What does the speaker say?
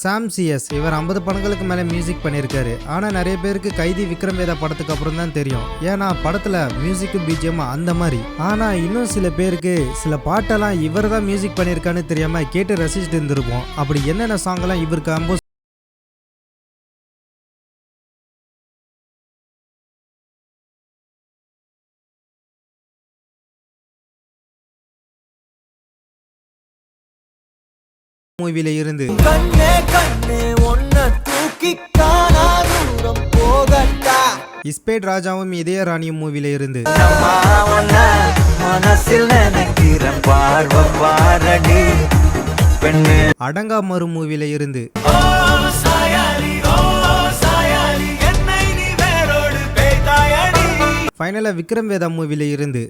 சாம் CS இவர் ஐம்பது படங்களுக்கு மேலே மியூசிக் பண்ணியிருக்காரு. ஆனால் நிறைய பேருக்கு கைதி விக்ரம் வேதா படத்துக்கு அப்புறம் தான் தெரியும். ஏன்னா படத்தில் மியூசிக்கு பிஜிஎம் அந்த மாதிரி. ஆனால் இன்னும் சில பேருக்கு சில பாட்டெல்லாம் இவர் தான் மியூசிக் பண்ணியிருக்கான்னு தெரியாமல் கேட்டு ரசிச்சுட்டு இருந்திருப்போம். அப்படி என்னென்ன சாங்கெல்லாம் இவர் கம்போஸ் மூவில இருந்து. இஸ்பேட் ராஜாவும் இதய ராணியும் மூவில இருந்து. அடங்கா மறு மூவில இருந்து. ஃபைனலாக விக்ரம் வேதா மூவில இருந்து.